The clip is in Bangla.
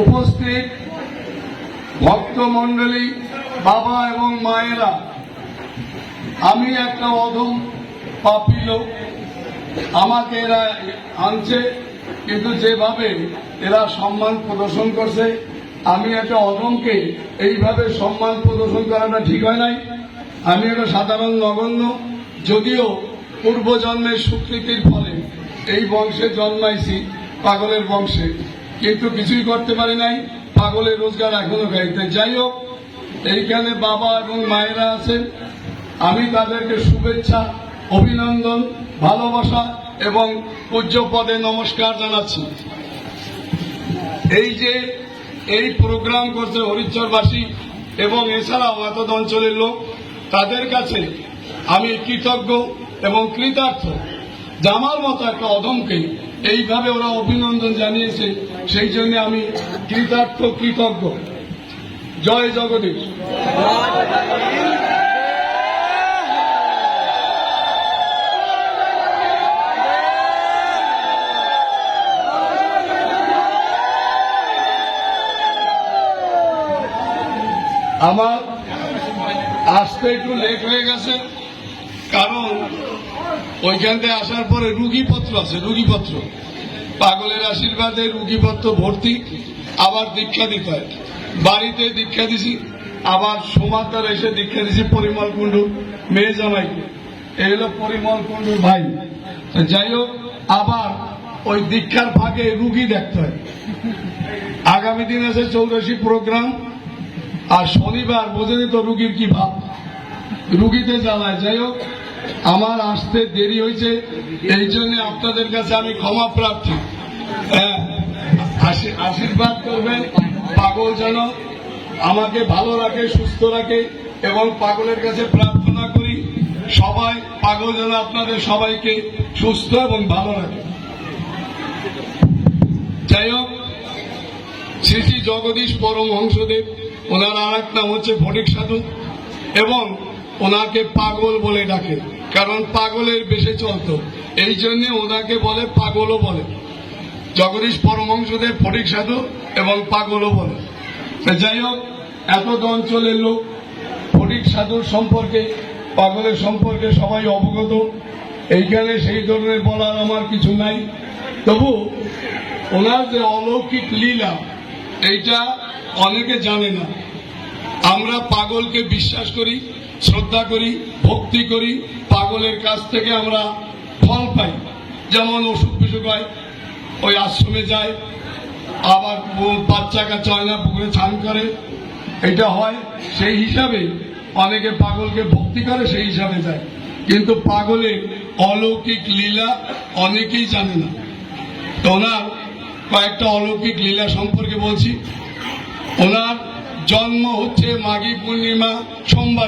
উপস্থিত ভক্তমণ্ডলী বাবা এবং মায়েরা। আমি একটা অধম পাপি লোক। আমাকে এরা আনছে, কিন্তু যেভাবে এরা সম্মান প্রদর্শন করছে, আমি একটা অধমকে এইভাবে সম্মান প্রদর্শন করাটা ঠিক হয় নাই। আমি একটা সাধারণ নগণ্য, যদিও পূর্বজন্মের স্বীকৃতির ফলে এই বংশে জন্মাইছি পাগলের বংশে। কিন্তু কিছুই করতে পারি নাই। পাগলের রোজগার এখনও গাইতে। যাই হোক, এইখানে বাবা এবং মায়েরা আছেন। আমি তাদেরকে শুভেচ্ছা, অভিনন্দন, ভালোবাসা এবং পূজ্য পদে নমস্কার জানাচ্ছি। এই যে এই প্রোগ্রাম করছে হরিচরবাসী এবং এছাড়াও এতদ অঞ্চলের লোক, তাদের কাছে আমি কৃতজ্ঞ এবং কৃতার্থ। জামার মতো একটা অধমকে এইভাবে ওরা অভিনন্দন জানিয়েছে, সেই জন্য আমি কৃতার্থ, কৃতজ্ঞ। জয় জগদীশ। আমার আসতে একটু লেট হয়ে গেছে। কারণ ওইখান থেকে আসার পরে রুগীপত্র আছে, রুগীপত্র। পাগলের আশীর্বাদে রুগীপত্র ভর্তি, আবার দীক্ষা দিতে হয়। বাড়িতে দীক্ষা দিছি, আবার সোমাতার এসে দীক্ষা দিছি পরিমল কুণ্ডু, মেয়ে জামাইকে। এই হলো পরিমল কুণ্ডুর ভাই। যাই হোক, আবার ওই দীক্ষার ফাঁকে রুগী দেখতে হয়। আগামী দিন আছে চৌরাশি প্রোগ্রাম, আর শনিবার বোঝেনি তো রুগীর কি ভাব। রুগীতে জ্বালায়। যাই হোক আমার আসতে দেরি হয়েছে এই জন্য আপনাদের কাছে আমি ক্ষমা প্রার্থী। হ্যাঁ, আশীর্বাদ করবেন পাগল যেন আমাকে ভালো রাখে সুস্থ রাখে এবং পাগলের কাছে প্রার্থনা করি সবাই পাগল যেন আপনাদের সবাইকে সুস্থ এবং ভালো রাখে। যাই হোক শ্রী শ্রী জগদীশ পরমহংসদেব ওনার আর এক নাম হচ্ছে ফটিক সাধু এবং ওনাকে পাগল বলে ডাকে। কারণ পাগলের বেশে চলতো। এই জন্য ওনাকে বলে পাগলও বলে। জগদীশ পরমহংসদেব ফটিক সাধু এবং পাগলও বলে। যাই হোক, এত অঞ্চলের লোক, ফটিক সাধুর সম্পর্কে, পাগলের সম্পর্কে সবাই অবগত। এইখানে সেই ধরনের বলার আমার কিছু নাই। তবু ওনার যে অলৌকিক লীলা, এইটা অনেকে জানে না। আমরা পাগলকে বিশ্বাস করি, শ্রদ্ধা করি, ভক্তি করি, পাগলের কাছ থেকে আমরা ফল পাই। যেমন অসুখ বিসুখ হয়, ওই আশ্রমে যায়, আবার বাচ্চা কাচ্চা হয় না পুকুরে স্নান করে। এটা হয় সেই হিসাবে, অনেকে পাগলকে ভক্তি করে সেই হিসাবে যায়। কিন্তু পাগলের অলৌকিক লীলা অনেকেই জানে না। তো ওনার কয়েকটা অলৌকিক লীলা সম্পর্কে বলছি। ওনার জন্ম হচ্ছে মাঘী পূর্ণিমা সোমবারে।